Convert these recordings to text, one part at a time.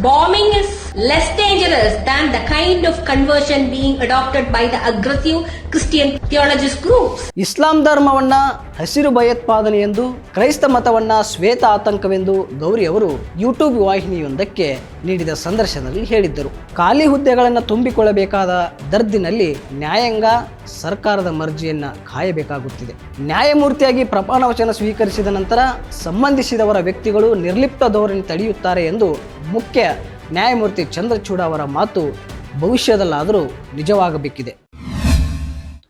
Bombing is less dangerous than the kind of conversion being adopted by the aggressive Christian theologist groups. ಇಸ್ಲಾಂ ಧರ್ಮವನ್ನ ಹಸಿರು ಭಯೋತ್ಪಾದನೆ ಎಂದು, ಕ್ರೈಸ್ತ ಮತವನ್ನ ಶ್ವೇತ ಆತಂಕವೆಂದು ಗೌರಿ ಅವರು ಯೂಟ್ಯೂಬ್ ವಾಹಿನಿಯೊಂದಕ್ಕೆ ನೀಡಿದ ಸಂದರ್ಶನದಲ್ಲಿ ಹೇಳಿದ್ದರು ಖಾಲಿ ಹುದ್ದೆಗಳನ್ನು ತುಂಬಿಕೊಳ್ಳಬೇಕಾದ ದರ್ದಿನಲ್ಲಿ ನ್ಯಾಯಾಂಗ ಸರ್ಕಾರದ ಮರ್ಜಿಯನ್ನ ಕಾಯಬೇಕಾಗುತ್ತಿದೆ ನ್ಯಾಯಮೂರ್ತಿಯಾಗಿ ಪ್ರಮಾಣ ವಚನ ಸ್ವೀಕರಿಸಿದ ನಂತರ ಸಂಬಂಧಿಸಿದವರ ವ್ಯಕ್ತಿಗಳು ನಿರ್ಲಿಪ್ತ ಧೋರಣೆ ತಡೆಯುತ್ತಾರೆ ಎಂದು ಮುಖ್ಯ ನ್ಯಾಯಮೂರ್ತಿ ಚಂದ್ರಚೂಡ ಅವರ ಮಾತು ಭವಿಷ್ಯದಲ್ಲಾದರೂ ನಿಜವಾಗಬೇಕಿದೆ.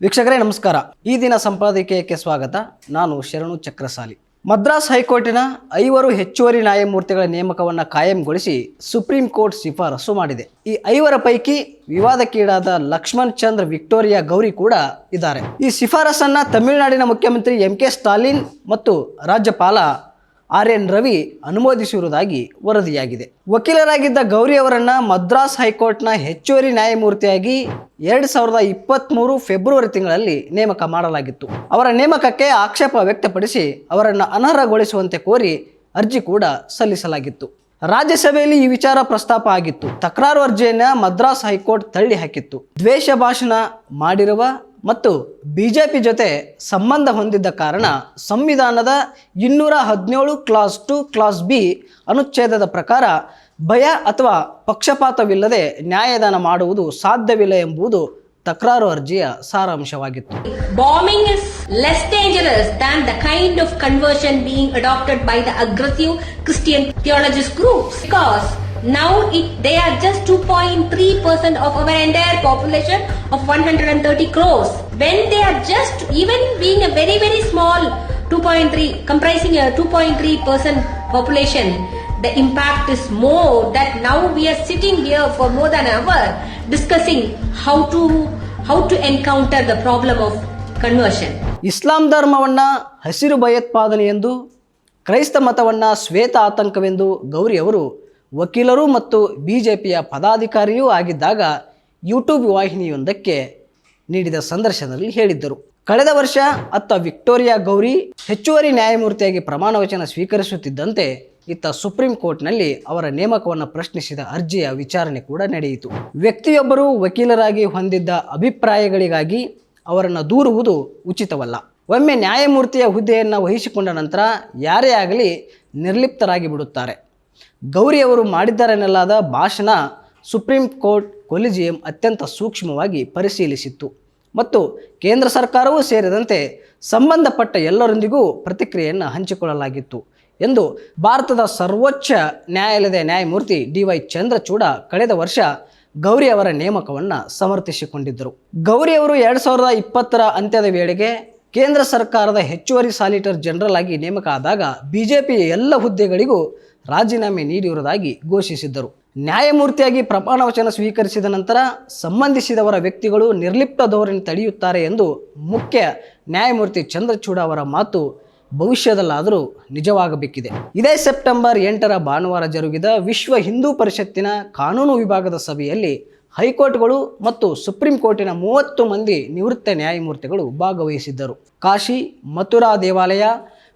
ವೀಕ್ಷಕರೇ, ನಮಸ್ಕಾರ. ಈ ದಿನ ಸಂಪಾದಕೀಯಕ್ಕೆ ಸ್ವಾಗತ. ನಾನು ಶರಣು ಚಕ್ರಸಾಲಿ. ಮದ್ರಾಸ್ ಹೈಕೋರ್ಟಿನ ಐವರು ಹೆಚ್ಚುವರಿ ನ್ಯಾಯಮೂರ್ತಿಗಳ ನೇಮಕವನ್ನು ಕಾಯಂಗೊಳಿಸಿ ಸುಪ್ರೀಂ ಕೋರ್ಟ್ ಶಿಫಾರಸು ಮಾಡಿದೆ. ಈ ಐವರ ಪೈಕಿ ವಿವಾದಕ್ಕೀಡಾದ ಲಕ್ಷ್ಮಣ್ ಚಂದ್ರ ವಿಕ್ಟೋರಿಯಾ ಗೌರಿ ಕೂಡ ಇದ್ದಾರೆ. ಈ ಶಿಫಾರಸನ್ನ ತಮಿಳುನಾಡಿನ ಮುಖ್ಯಮಂತ್ರಿ ಎಂ ಕೆ ಸ್ಟಾಲಿನ್ ಮತ್ತು ರಾಜ್ಯಪಾಲ ಆರ್ ಎನ್ ರವಿ ಅನುಮೋದಿಸಿರುವುದಾಗಿ ವರದಿಯಾಗಿದೆ. ವಕೀಲರಾಗಿದ್ದ ಗೌರಿ ಅವರನ್ನು ಮದ್ರಾಸ್ ಹೈಕೋರ್ಟ್ನ ಹೆಚ್ಚುವರಿ ನ್ಯಾಯಮೂರ್ತಿಯಾಗಿ ಎರಡು ಸಾವಿರದ ಇಪ್ಪತ್ತ್ಮೂರು ಫೆಬ್ರವರಿ ತಿಂಗಳಲ್ಲಿ ನೇಮಕ ಮಾಡಲಾಗಿತ್ತು. ಅವರ ನೇಮಕಕ್ಕೆ ಆಕ್ಷೇಪ ವ್ಯಕ್ತಪಡಿಸಿ ಅವರನ್ನು ಅನರ್ಹಗೊಳಿಸುವಂತೆ ಕೋರಿ ಅರ್ಜಿ ಕೂಡ ಸಲ್ಲಿಸಲಾಗಿತ್ತು. ರಾಜ್ಯಸಭೆಯಲ್ಲಿ ಈ ವಿಚಾರ ಪ್ರಸ್ತಾಪ ಆಗಿತ್ತು. ತಕರಾರು ಅರ್ಜಿಯನ್ನು ಮದ್ರಾಸ್ ಹೈಕೋರ್ಟ್ ತಳ್ಳಿ ಹಾಕಿತ್ತು ದ್ವೇಷ ಭಾಷಣ ಮಾಡಿರುವ ಮತ್ತು ಬಿಜೆಪಿ ಜೊತೆ ಸಂಬಂಧ ಹೊಂದಿದ್ದ ಕಾರಣ ಸಂವಿಧಾನದ ಇನ್ನೂರ ಹದಿನೇಳು ಕ್ಲಾಸ್ ಟು ಕ್ಲಾಸ್ ಬಿ ಅನುಚ್ಛೇದದ ಪ್ರಕಾರ ಭಯ ಅಥವಾ ಪಕ್ಷಪಾತವಿಲ್ಲದೆ ನ್ಯಾಯದಾನ ಮಾಡುವುದು ಸಾಧ್ಯವಿಲ್ಲ ಎಂಬುದು ತಕರಾರು ಅರ್ಜಿಯ ಸಾರಾಂಶವಾಗಿತ್ತು Bombing is less dangerous than the kind of conversion being adopted by the aggressive Christian theologist groups because now it, they are just 2.3% of our entire population of 130 crores. When they are just, even being a very, very small 2.3, comprising a 2.3% population, the impact is more that now we are sitting here for more than an hour discussing how to how to encounter the problem of conversion. ಇಸ್ಲಾಂ ಧರ್ಮವನ್ನ ಹಸಿರು ಭಯೋತ್ಪಾದನೆ ಎಂದು ಕ್ರೈಸ್ತ ಮತವನ್ನ ಶ್ವೇತ ಆತಂಕವೆಂದು ಗೌರಿ ಅವರು ವಕೀಲರು ಮತ್ತು B J ಪಿಯ ಪದಾಧಿಕಾರಿಯೂ ಆಗಿದ್ದಾಗ ಯೂಟ್ಯೂಬ್ ವಾಹಿನಿಯೊಂದಕ್ಕೆ ನೀಡಿದ ಸಂದರ್ಶನದಲ್ಲಿ ಹೇಳಿದ್ದರು. ಕಳೆದ ವರ್ಷ ಅತ್ತ ವಿಕ್ಟೋರಿಯಾ ಗೌರಿ ಹೆಚ್ಚುವರಿ ನ್ಯಾಯಮೂರ್ತಿಯಾಗಿ ಪ್ರಮಾಣ ವಚನ ಸ್ವೀಕರಿಸುತ್ತಿದ್ದಂತೆ ಇತ್ತ ಸುಪ್ರೀಂ ಕೋರ್ಟ್ನಲ್ಲಿ ಅವರ ನೇಮಕವನ್ನು ಪ್ರಶ್ನಿಸಿದ ಅರ್ಜಿಯ ವಿಚಾರಣೆ ಕೂಡ ನಡೆಯಿತು. ವ್ಯಕ್ತಿಯೊಬ್ಬರು ವಕೀಲರಾಗಿ ಹೊಂದಿದ್ದ ಅಭಿಪ್ರಾಯಗಳಿಗಾಗಿ ಅವರನ್ನು ದೂರುವುದು ಉಚಿತವಲ್ಲ. ಒಮ್ಮೆ ನ್ಯಾಯಮೂರ್ತಿಯ ಹುದ್ದೆಯನ್ನು ವಹಿಸಿಕೊಂಡ ನಂತರ ಯಾರೇ ಆಗಲಿ ನಿರ್ಲಿಪ್ತರಾಗಿ ಬಿಡುತ್ತಾರೆ. ಗೌರಿಯವರು ಮಾಡಿದ್ದಾರೆನ್ನಲಾದ ಭಾಷಣ ಸುಪ್ರೀಂ ಕೋರ್ಟ್ ಕೊಲಿಜಿಯಂ ಅತ್ಯಂತ ಸೂಕ್ಷ್ಮವಾಗಿ ಪರಿಶೀಲಿಸಿತ್ತು. ಮತ್ತು ಕೇಂದ್ರ ಸರ್ಕಾರವೂ ಸೇರಿದಂತೆ ಸಂಬಂಧಪಟ್ಟ ಎಲ್ಲರೊಂದಿಗೂ ಪ್ರತಿಕ್ರಿಯೆಯನ್ನು ಹಂಚಿಕೊಳ್ಳಲಾಗಿತ್ತು ಎಂದು ಭಾರತದ ಸರ್ವೋಚ್ಚ ನ್ಯಾಯಾಲಯದ ನ್ಯಾಯಮೂರ್ತಿ ಡಿ ವೈ ಚಂದ್ರಚೂಡ ಕಳೆದ ವರ್ಷ ಗೌರಿ ಅವರ ನೇಮಕವನ್ನು ಸಮರ್ಥಿಸಿಕೊಂಡಿದ್ದರು. ಗೌರಿ ಅವರು ಎರಡು ಸಾವಿರದ ಇಪ್ಪತ್ತರ ಅಂತ್ಯದ ವೇಳೆಗೆ ಕೇಂದ್ರ ಸರ್ಕಾರದ ಹೆಚ್ಚುವರಿ ಸಾಲಿಟರ್ ಜನರಲ್ ಆಗಿ ನೇಮಕ ಆದಾಗ ಬಿಜೆಪಿಯ ಎಲ್ಲ ಹುದ್ದೆಗಳಿಗೂ ರಾಜೀನಾಮೆ ನೀಡಿರುವುದಾಗಿ ಘೋಷಿಸಿದ್ದರು. ನ್ಯಾಯಮೂರ್ತಿಯಾಗಿ ಪ್ರಮಾಣ ವಚನ ಸ್ವೀಕರಿಸಿದ ನಂತರ ಸಂಬಂಧಿಸಿದವರ ವ್ಯಕ್ತಿಗಳು ನಿರ್ಲಿಪ್ತ ಧೋರಣೆ ತಡೆಯುತ್ತಾರೆ ಎಂದು ಮುಖ್ಯ ನ್ಯಾಯಮೂರ್ತಿ ಚಂದ್ರಚೂಡ ಅವರ ಮಾತು ಭವಿಷ್ಯದಲ್ಲಾದರೂ ನಿಜವಾಗಬೇಕಿದೆ. ಇದೇ ಸೆಪ್ಟೆಂಬರ್ ಎಂಟರ ಭಾನುವಾರ ಜರುಗಿದ ವಿಶ್ವ ಹಿಂದೂ ಪರಿಷತ್ತಿನ ಕಾನೂನು ವಿಭಾಗದ ಸಭೆಯಲ್ಲಿ ಹೈಕೋರ್ಟ್ಗಳು ಮತ್ತು ಸುಪ್ರೀಂ ಕೋರ್ಟಿನ ಮೂವತ್ತು ಮಂದಿ ನಿವೃತ್ತ ನ್ಯಾಯಮೂರ್ತಿಗಳು ಭಾಗವಹಿಸಿದ್ದರು. ಕಾಶಿ, ಮಥುರಾ ದೇವಾಲಯ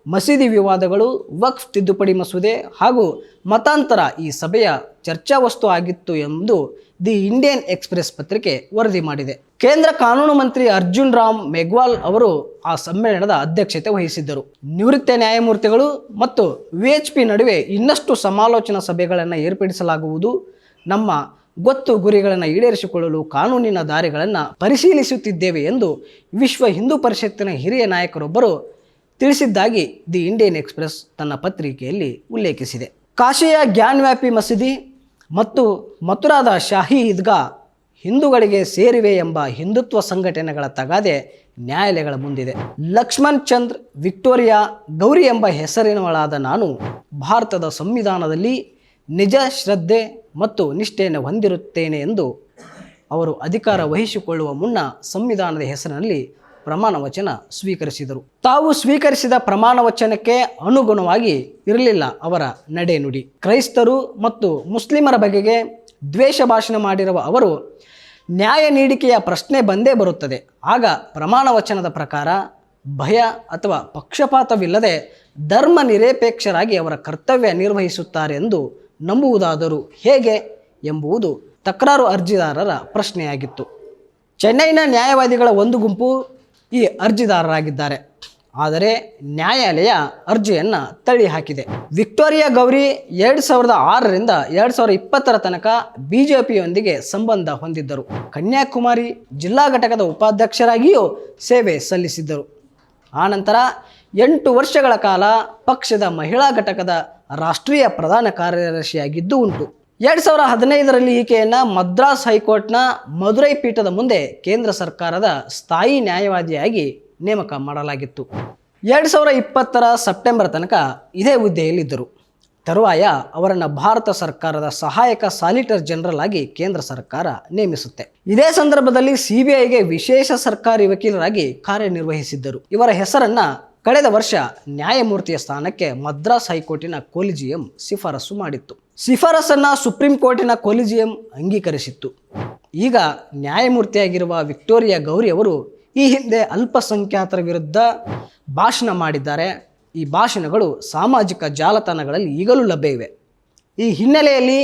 ಮಸೀದಿ ವಿವಾದಗಳು, ವಕ್ಫ್ ತಿದ್ದುಪಡಿ ಮಸೂದೆ ಹಾಗೂ ಮತಾಂತರ ಈ ಸಭೆಯ ಚರ್ಚಾ ವಸ್ತು ಆಗಿತ್ತು ಎಂದು ದಿ ಇಂಡಿಯನ್ ಎಕ್ಸ್ಪ್ರೆಸ್ ಪತ್ರಿಕೆ ವರದಿ ಮಾಡಿದೆ. ಕೇಂದ್ರ ಕಾನೂನು ಮಂತ್ರಿ ಅರ್ಜುನ್ ರಾಮ್ ಮೆಗ್ವಾಲ್ ಅವರು ಆ ಸಮ್ಮೇಳನದ ಅಧ್ಯಕ್ಷತೆ ವಹಿಸಿದ್ದರು. ನಿವೃತ್ತ ನ್ಯಾಯಮೂರ್ತಿಗಳು ಮತ್ತು ವಿ ನಡುವೆ ಇನ್ನಷ್ಟು ಸಮಾಲೋಚನಾ ಸಭೆಗಳನ್ನು ಏರ್ಪಡಿಸಲಾಗುವುದು. ನಮ್ಮ ಗೊತ್ತು ಗುರಿಗಳನ್ನು ಈಡೇರಿಸಿಕೊಳ್ಳಲು ಕಾನೂನಿನ ದಾರಿಗಳನ್ನು ಪರಿಶೀಲಿಸುತ್ತಿದ್ದೇವೆ ಎಂದು ವಿಶ್ವ ಹಿಂದೂ ಪರಿಷತ್ತಿನ ಹಿರಿಯ ನಾಯಕರೊಬ್ಬರು ತಿಳಿಸಿದ್ದಾಗಿ ದಿ ಇಂಡಿಯನ್ ಎಕ್ಸ್ಪ್ರೆಸ್ ತನ್ನ ಪತ್ರಿಕೆಯಲ್ಲಿ ಉಲ್ಲೇಖಿಸಿದೆ. ಕಾಶಿಯ ಜ್ಞಾನ್ವ್ಯಾಪಿ ಮಸೀದಿ ಮತ್ತು ಮಥುರಾದ ಶಾಹಿ ಈದ್ಗಾ ಹಿಂದೂಗಳಿಗೆ ಸೇರಿವೆ ಎಂಬ ಹಿಂದುತ್ವ ಸಂಘಟನೆಗಳ ತಗಾದೆ ನ್ಯಾಯಾಲಯಗಳ ಮುಂದಿದೆ. ಲಕ್ಷ್ಮಣ್ ಚಂದ್ರ, ವಿಕ್ಟೋರಿಯಾ, ಗೌರಿ ಎಂಬ ಹೆಸರಿನವಳಾದ ನಾನು ಭಾರತದ ಸಂವಿಧಾನದಲ್ಲಿ ನಿಜ, ಶ್ರದ್ಧೆ ಮತ್ತು ನಿಷ್ಠೆಯನ್ನು ಹೊಂದಿರುತ್ತೇನೆ ಎಂದು ಅವರು ಅಧಿಕಾರ ವಹಿಸಿಕೊಳ್ಳುವ ಮುನ್ನ ಸಂವಿಧಾನದ ಹೆಸರಿನಲ್ಲಿ ಪ್ರಮಾಣ ವಚನ ಸ್ವೀಕರಿಸಿದರು. ತಾವು ಸ್ವೀಕರಿಸಿದ ಪ್ರಮಾಣ ವಚನಕ್ಕೆ ಅನುಗುಣವಾಗಿ ಇರಲಿಲ್ಲ ಅವರ ನಡೆನುಡಿ ಕ್ರೈಸ್ತರು ಮತ್ತು ಮುಸ್ಲಿಮರ ಬಗೆಗೆ ದ್ವೇಷ ಭಾಷಣ ಮಾಡಿರುವ ಅವರು ನ್ಯಾಯ ನೀಡಿಕೆಯ ಪ್ರಶ್ನೆ ಬಂದೇ ಬರುತ್ತದೆ. ಆಗ ಪ್ರಮಾಣ ವಚನದ ಪ್ರಕಾರ ಭಯ ಅಥವಾ ಪಕ್ಷಪಾತವಿಲ್ಲದೆ ಧರ್ಮ ನಿರಪೇಕ್ಷರಾಗಿ ಅವರ ಕರ್ತವ್ಯ ನಿರ್ವಹಿಸುತ್ತಾರೆ ಎಂದು ನಂಬುವುದಾದರೂ ಹೇಗೆ ಎಂಬುದು ತಕರಾರು ಅರ್ಜಿದಾರರ ಪ್ರಶ್ನೆಯಾಗಿತ್ತು. ಚೆನ್ನೈನ ನ್ಯಾಯವಾದಿಗಳ ಒಂದು ಗುಂಪು ಈ ಅರ್ಜಿದಾರರಾಗಿದ್ದಾರೆ. ಆದರೆ ನ್ಯಾಯಾಲಯ ಅರ್ಜಿಯನ್ನು ತಳ್ಳಿ ಹಾಕಿದೆ. ವಿಕ್ಟೋರಿಯಾ ಗೌರಿ ಎರಡು ಸಾವಿರದ ಆರರಿಂದ ಎರಡು ಸಾವಿರದ ಇಪ್ಪತ್ತರ ತನಕ ಬಿ ಜೆ ಪಿಯೊಂದಿಗೆ ಸಂಬಂಧ ಹೊಂದಿದ್ದರು. ಕನ್ಯಾಕುಮಾರಿ ಜಿಲ್ಲಾ ಘಟಕದ ಉಪಾಧ್ಯಕ್ಷರಾಗಿಯೂ ಸೇವೆ ಸಲ್ಲಿಸಿದ್ದರು. ಆನಂತರ ಎಂಟು ವರ್ಷಗಳ ಕಾಲ ಪಕ್ಷದ ಮಹಿಳಾ ಘಟಕದ ರಾಷ್ಟ್ರೀಯ ಪ್ರಧಾನ ಕಾರ್ಯದರ್ಶಿಯಾಗಿದ್ದು ಉಂಟು. ಎರಡು ಸಾವಿರ ಹದಿನೈದರಲ್ಲಿ ಈಕೆಯನ್ನು ಮದ್ರಾಸ್ ಹೈಕೋರ್ಟ್ನ ಮದುರೈ ಪೀಠದ ಮುಂದೆ ಕೇಂದ್ರ ಸರ್ಕಾರದ ಸ್ಥಾಯಿ ನ್ಯಾಯವಾದಿಯಾಗಿ ನೇಮಕ ಮಾಡಲಾಗಿತ್ತು. ಎರಡು ಸಾವಿರ ಇಪ್ಪತ್ತರ ಸೆಪ್ಟೆಂಬರ್ ತನಕ ಇದೇ ಹುದ್ದೆಯಲ್ಲಿದ್ದರು. ತರುವಾಯ ಅವರನ್ನು ಭಾರತ ಸರ್ಕಾರದ ಸಹಾಯಕ ಸಾಲಿಟರ್ ಜನರಲ್ ಆಗಿ ಕೇಂದ್ರ ಸರ್ಕಾರ ನೇಮಿಸುತ್ತೆ. ಇದೇ ಸಂದರ್ಭದಲ್ಲಿ ಸಿಬಿಐಗೆ ವಿಶೇಷ ಸರ್ಕಾರಿ ವಕೀಲರಾಗಿ ಕಾರ್ಯನಿರ್ವಹಿಸಿದ್ದರು. ಇವರ ಹೆಸರನ್ನ ಕಳೆದ ವರ್ಷ ನ್ಯಾಯಮೂರ್ತಿಯ ಸ್ಥಾನಕ್ಕೆ ಮದ್ರಾಸ್ ಹೈಕೋರ್ಟಿನ ಕೊಲಿಜಿಯಂ ಶಿಫಾರಸು ಮಾಡಿತ್ತು. ಶಿಫಾರಸನ್ನ ಸುಪ್ರೀಂ ಕೋರ್ಟಿನ ಕೊಲಿಜಿಯಂ ಅಂಗೀಕರಿಸಿತ್ತು. ಈಗ ನ್ಯಾಯಮೂರ್ತಿಯಾಗಿರುವ ವಿಕ್ಟೋರಿಯಾ ಗೌರಿ ಅವರು ಈ ಹಿಂದೆ ಅಲ್ಪಸಂಖ್ಯಾತರ ವಿರುದ್ಧ ಭಾಷಣ ಮಾಡಿದ್ದಾರೆ. ಈ ಭಾಷಣಗಳು ಸಾಮಾಜಿಕ ಜಾಲತಾಣಗಳಲ್ಲಿ ಈಗಲೂ ಲಭ್ಯ ಇವೆ. ಈ ಹಿನ್ನೆಲೆಯಲ್ಲಿ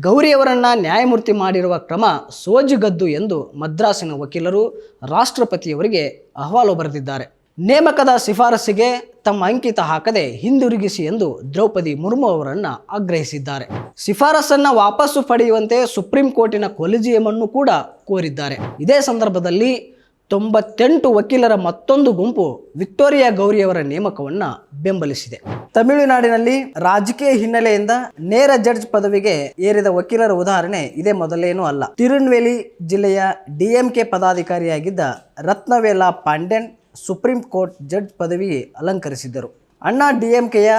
ಗೌರಿಯವರನ್ನು ನ್ಯಾಯಮೂರ್ತಿ ಮಾಡಿರುವ ಕ್ರಮ ಸೋಜುಗದ್ದು ಎಂದು ಮದ್ರಾಸಿನ ವಕೀಲರು ರಾಷ್ಟ್ರಪತಿಯವರಿಗೆ ಅಹವಾಲು ಬರೆದಿದ್ದಾರೆ. ನೇಮಕದ ಶಿಫಾರಸ್ಸಿಗೆ ತಮ್ಮ ಅಂಕಿತ ಹಾಕದೆ ಹಿಂದಿರುಗಿಸಿ ಎಂದು ದ್ರೌಪದಿ ಮುರ್ಮು ಅವರನ್ನು ಆಗ್ರಹಿಸಿದ್ದಾರೆ. ಶಿಫಾರಸನ್ನು ವಾಪಸ್ಸು ಪಡೆಯುವಂತೆ ಸುಪ್ರೀಂ ಕೋರ್ಟಿನ ಕೊಲಿಜಿಯಮನ್ನು ಕೂಡ ಕೋರಿದ್ದಾರೆ. ಇದೇ ಸಂದರ್ಭದಲ್ಲಿ ತೊಂಬತ್ತೆಂಟು ವಕೀಲರ ಮತ್ತೊಂದು ಗುಂಪು ವಿಕ್ಟೋರಿಯಾ ಗೌರಿಯವರ ನೇಮಕವನ್ನು ಬೆಂಬಲಿಸಿದೆ. ತಮಿಳುನಾಡಿನಲ್ಲಿ ರಾಜಕೀಯ ಹಿನ್ನೆಲೆಯಿಂದ ನೇರ ಜಡ್ಜ್ ಪದವಿಗೆ ಏರಿದ ವಕೀಲರ ಉದಾಹರಣೆ ಇದೇ ಮೊದಲೇನೂ ಅಲ್ಲ. ತಿರುನ್ವೇಲಿ ಜಿಲ್ಲೆಯ DMK ಪದಾಧಿಕಾರಿಯಾಗಿದ್ದ Ratnavela Pandian supreme court judge ಪದವಿ ಅಲಂಕರಿಸಿದ್ದರು. ಅಣ್ಣಾ ಡಿಎಂಕೆಯ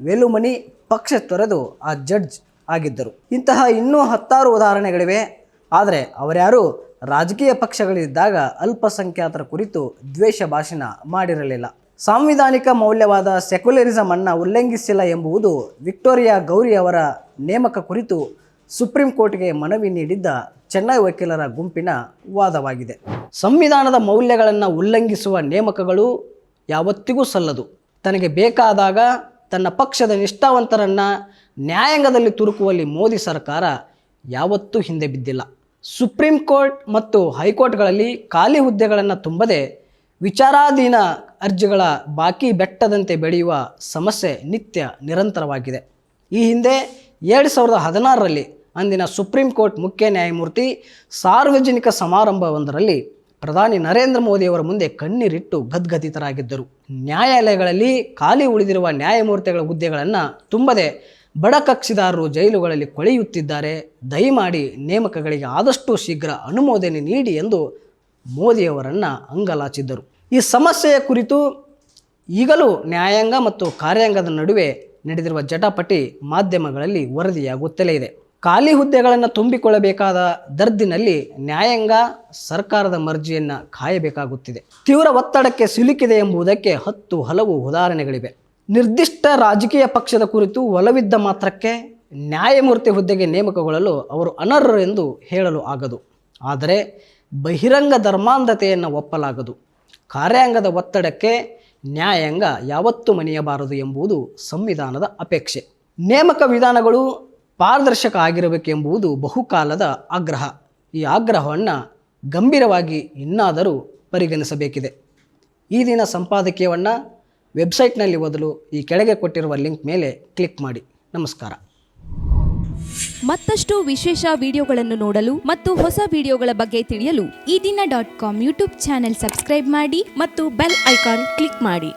ವೇಲುಮಣಿ ಪಕ್ಷ ತೊರೆದು ಆ ಜಡ್ಜ್ ಆಗಿದ್ದರು. ಇಂತಹ ಇನ್ನೂ ಹತ್ತಾರು ಉದಾಹರಣೆಗಳಿವೆ. ಆದರೆ ಅವರ್ಯಾರೂ ರಾಜಕೀಯ ಪಕ್ಷಗಳಿದ್ದಾಗ ಅಲ್ಪಸಂಖ್ಯಾತರ ಕುರಿತು ದ್ವೇಷ ಭಾಷಣ ಮಾಡಿರಲಿಲ್ಲ. ಸಾಂವಿಧಾನಿಕ ಮೌಲ್ಯವಾದ ಸೆಕ್ಯುಲರಿಸಮ್ ಅನ್ನು ಉಲ್ಲಂಘಿಸಿಲ್ಲ ಎಂಬುವುದು ವಿಕ್ಟೋರಿಯಾ ಗೌರಿ ಅವರ ನೇಮಕ ಕುರಿತು ಸುಪ್ರೀಂ ಕೋರ್ಟ್ಗೆ ಮನವಿ ನೀಡಿದ್ದ ಚೆನ್ನೈ ವಕೀಲರ ಗುಂಪಿನ ವಾದವಾಗಿದೆ. ಸಂವಿಧಾನದ ಮೌಲ್ಯಗಳನ್ನು ಉಲ್ಲಂಘಿಸುವ ನೇಮಕಗಳು ಯಾವತ್ತಿಗೂ ಸಲ್ಲದು. ತನಗೆ ಬೇಕಾದಾಗ ತನ್ನ ಪಕ್ಷದ ನಿಷ್ಠಾವಂತರನ್ನು ನ್ಯಾಯಾಂಗದಲ್ಲಿ ತುರುಕುವಲ್ಲಿ ಮೋದಿ ಸರ್ಕಾರ ಯಾವತ್ತೂ ಹಿಂದೆ ಬಿದ್ದಿಲ್ಲ. ಸುಪ್ರೀಂ ಕೋರ್ಟ್ ಮತ್ತು ಹೈಕೋರ್ಟ್ಗಳಲ್ಲಿ ಖಾಲಿ ಹುದ್ದೆಗಳನ್ನು ತುಂಬದೆ ವಿಚಾರಾಧೀನ ಅರ್ಜಿಗಳ ಬಾಕಿ ಬೆಟ್ಟದಂತೆ ಬೆಳೆಯುವ ಸಮಸ್ಯೆ ನಿತ್ಯ ನಿರಂತರವಾಗಿದೆ. ಈ ಹಿಂದೆ ಎರಡು ಸಾವಿರದ ಹದಿನಾರರಲ್ಲಿ ಅಂದಿನ ಸುಪ್ರೀಂ ಕೋರ್ಟ್ ಮುಖ್ಯ ನ್ಯಾಯಮೂರ್ತಿ ಸಾರ್ವಜನಿಕ ಸಮಾರಂಭವೊಂದರಲ್ಲಿ ಪ್ರಧಾನಿ ನರೇಂದ್ರ ಮೋದಿಯವರ ಮುಂದೆ ಕಣ್ಣೀರಿಟ್ಟು ಗದ್ಗದಿತರಾಗಿದ್ದರು ನ್ಯಾಯಾಲಯಗಳಲ್ಲಿ ಖಾಲಿ ಉಳಿದಿರುವ ನ್ಯಾಯಮೂರ್ತಿಗಳ ಹುದ್ದೆಗಳನ್ನು ತುಂಬದೆ ಬಡ ಕಕ್ಷಿದಾರರು ಜೈಲುಗಳಲ್ಲಿ ಕೊಳೆಯುತ್ತಿದ್ದಾರೆ. ದಯಮಾಡಿ ನೇಮಕಗಳಿಗೆ ಆದಷ್ಟು ಶೀಘ್ರ ಅನುಮೋದನೆ ನೀಡಿ ಎಂದು ಮೋದಿಯವರನ್ನು ಅಂಗಲಾಚಿದ್ದರು. ಈ ಸಮಸ್ಯೆಯ ಕುರಿತು ಈಗಲೂ ನ್ಯಾಯಾಂಗ ಮತ್ತು ಕಾರ್ಯಾಂಗದ ನಡುವೆ ನಡೆದಿರುವ ಜಟಾಪಟಿ ಮಾಧ್ಯಮಗಳಲ್ಲಿ ವರದಿಯಾಗುತ್ತಲೇ ಇದೆ. ಖಾಲಿ ಹುದ್ದೆಗಳನ್ನು ತುಂಬಿಕೊಳ್ಳಬೇಕಾದ ದರ್ದಿನಲ್ಲಿ ನ್ಯಾಯಾಂಗ ಸರ್ಕಾರದ ಮರ್ಜಿಯನ್ನು ಕಾಯಬೇಕಾಗುತ್ತಿದೆ. ತೀವ್ರ ಒತ್ತಡಕ್ಕೆ ಸಿಲುಕಿದೆ ಎಂಬುದಕ್ಕೆ ಹತ್ತು ಹಲವು ಉದಾಹರಣೆಗಳಿವೆ. ನಿರ್ದಿಷ್ಟ ರಾಜಕೀಯ ಪಕ್ಷದ ಕುರಿತು ಒಲವಿದ್ದ ಮಾತ್ರಕ್ಕೆ ನ್ಯಾಯಮೂರ್ತಿ ಹುದ್ದೆಗೆ ನೇಮಕಗೊಳ್ಳಲು ಅವರು ಅನರ್ಹರೆಂದು ಹೇಳಲು ಆಗದು. ಆದರೆ ಬಹಿರಂಗ ಧರ್ಮಾಂಧತೆಯನ್ನು ಒಪ್ಪಲಾಗದು. ಕಾರ್ಯಾಂಗದ ಒತ್ತಡಕ್ಕೆ ನ್ಯಾಯಾಂಗ ಯಾವತ್ತೂ ಮಣಿಯಬಾರದು ಎಂಬುದು ಸಂವಿಧಾನದ ಅಪೇಕ್ಷೆ. ನೇಮಕ ವಿಧಾನಗಳು ಪಾರದರ್ಶಕ ಆಗಿರಬೇಕೆಂಬುದು ಬಹುಕಾಲದ ಆಗ್ರಹ. ಈ ಆಗ್ರಹವನ್ನು ಗಂಭೀರವಾಗಿ ಇನ್ನಾದರೂ ಪರಿಗಣಿಸಬೇಕಿದೆ. ಈ ದಿನ ಸಂಪಾದಕೀಯವನ್ನು ವೆಬ್ಸೈಟ್ನಲ್ಲಿ ಓದಲು ಈ ಕೆಳಗೆ ಕೊಟ್ಟಿರುವ ಲಿಂಕ್ ಮೇಲೆ ಕ್ಲಿಕ್ ಮಾಡಿ. ನಮಸ್ಕಾರ. ಮತ್ತಷ್ಟು ವಿಶೇಷ ವಿಡಿಯೋಗಳನ್ನು ನೋಡಲು ಮತ್ತು ಹೊಸ ವಿಡಿಯೋಗಳ ಬಗ್ಗೆ ತಿಳಿಯಲು Eedina dot com YouTube channel subscribe ಮಾಡಿ ಮತ್ತು ಬೆಲ್ ಐಕಾನ್ ಕ್ಲಿಕ್ ಮಾಡಿ.